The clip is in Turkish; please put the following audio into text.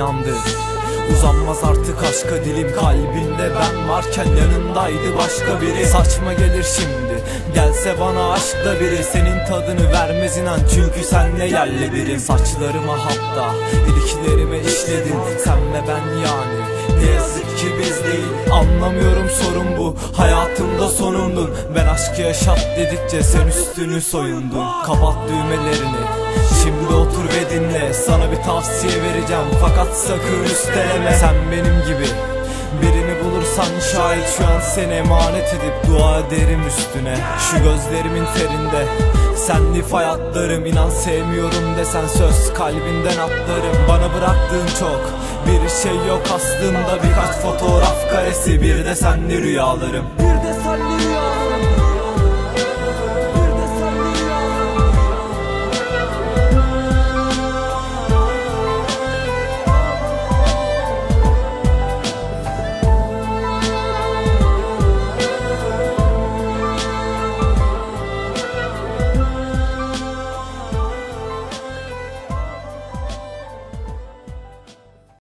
yandı. Uzanmaz artık aşka dilim. Kalbinde ben varken yanındaydı başka biri. Saçma gelir şimdi. Gelse bana aşkla biri. Senin tadını vermez inan. Çünkü senle yerli biri. Saçlarıma hatta iliklerime işledin. Sen ve ben yani Ne yazık ki biz değil. Anlamıyorum sorun bu. Hayatımda sonundun. Ben aşkı yaşat dedikçe sen üstünü soyundun. Kapat düğmelerini. Şimdi otur ve dinle. Sana bir tavsiye vereceğim. Fakat sakın üsteleme. Sen benim gibi Bulursan şayet şu an seni emanet edip dua ederim üstüne. Şu gözlerimin terinde Senli hayatlarım inan sevmiyorum desen söz kalbinden atlarım. Bana bıraktığın çok bir şey yok aslında. Birkaç fotoğraf karesi bir de senli rüyalarım. Bir de senli